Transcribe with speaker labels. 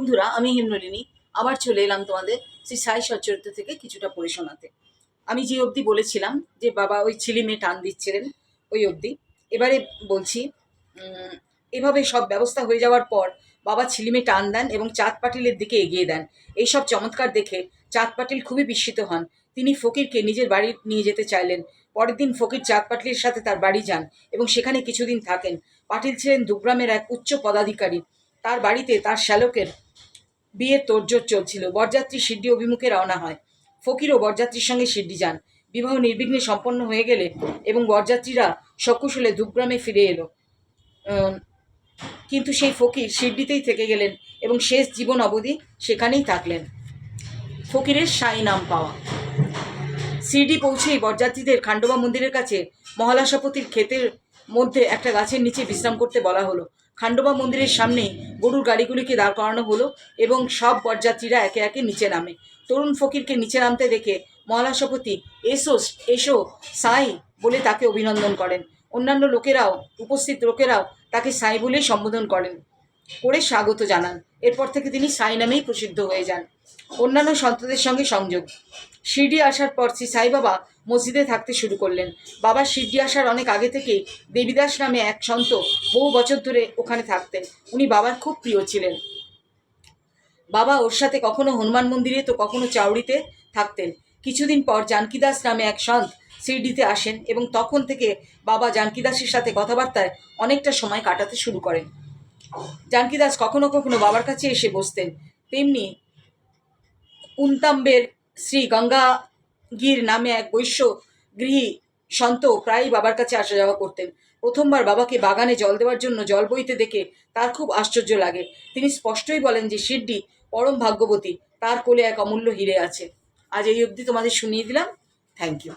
Speaker 1: বন্ধুরা, আমি হেমনলিনী। আবার চলে এলাম তোমাদের শ্রী সাই সচ্চরিত্র থেকে কিছুটা পড়ে শোনাতে। আমি যে অবধি বলেছিলাম যে বাবা ওই ছেলে মেয়ে টান দিচ্ছিলেন, ওই অবধি, এবারে বলছি এভাবে সব ব্যবস্থা হয়ে যাওয়ার পর বাবা ছিলিমে টান দেন এবং চাঁদ পাটিলের দিকে এগিয়ে দেন। এইসব চমৎকার দেখে চাঁদ পাটিল খুবই বিস্মিত হন। তিনি ফকিরকে নিজের বাড়ি নিয়ে যেতে চাইলেন। পরের দিন ফকির চাঁদ পাটিলের সাথে তার বাড়ি যান এবং সেখানে কিছুদিন থাকেন। পাটিল ছিলেন দুগ্রামের এক উচ্চ পদাধিকারী। তার বাড়িতে তার শ্যালকের বিয়ের তোড়জোড় চলছিল। বরযাত্রী সিদ্ধি অভিমুখে রওনা হয়। ফকিরও বরযাত্রীর সঙ্গে সিদ্ধি যান। বিবাহ নির্বিঘ্নে সম্পন্ন হয়ে গেলে এবং বরযাত্রীরা সকুশলে দুগ্রামে ফিরে এলো। কিন্তু সেই ফকির সিড্ডিতেই থেকে গেলেন এবং শেষ জীবন অবধি সেখানেই থাকলেন। ফকিরের সাই নাম পাওয়া। সিডি পৌঁছেই বরযাত্রীদের খান্ডবা মন্দিরের কাছে মহালাসাপতির ক্ষেতের মধ্যে একটা গাছের নিচে বিশ্রাম করতে বলা হলো। খান্ডবা মন্দিরের সামনে গরুর গাড়িগুলিকে দাঁড় করানো হলো এবং সব বরযাত্রীরা একে একে নিচে নামে। তরুণ ফকিরকে নিচে নামতে দেখে মহালাসাপতি এসো এসো সাই বলে তাকে অভিনন্দন করেন। অন্যান্য লোকেরাও, উপস্থিত লোকেরাও তাকে সাই বলেই সম্বোধন করেন। করে স্বাগত জানান। এরপর থেকে তিনি সাই নামেই প্রসিদ্ধ হয়ে যান। অন্যান্য সন্তদের সঙ্গে সংযোগ। শিরডি আসার পর শ্রী সাই বাবা মসজিদে থাকতে শুরু করলেন। বাবা শিরডি আসার অনেক আগে থেকেই দেবীদাস নামে এক সন্ত বহু বছর ধরে ওখানে থাকতেন। উনি বাবার খুব প্রিয় ছিলেন। বাবা ওর সাথে কখনো হনুমান মন্দিরে তো কখনো চাউড়িতে থাকতেন। কিছুদিন পর জানকিদাস নামে এক সন্ত শিরডিতে আসেন এবং তখন থেকে বাবা জানকিদাসের সাথে কথাবার্তায় অনেকটা সময় কাটাতে শুরু করেন। জানকিদাস কখনো কখনো বাবার কাছে এসে বসতেন। তেমনি কুন্তাম্বের শ্রী গঙ্গা গির নামে এক বৈশ্য গৃহী সন্ত প্রায়ই বাবার কাছে আসা যাওয়া করতেন। প্রথমবার বাবাকে বাগানে জল দেওয়ার জন্য জল বইতে দেখে তার খুব আশ্চর্য লাগে। তিনি স্পষ্টই বলেন যে শিরডি পরম ভাগ্যবতী, তার কোলে এক অমূল্য হিরে আছে। আজ এই অবধি তোমাদের শুনিয়ে দিলাম। Thank you.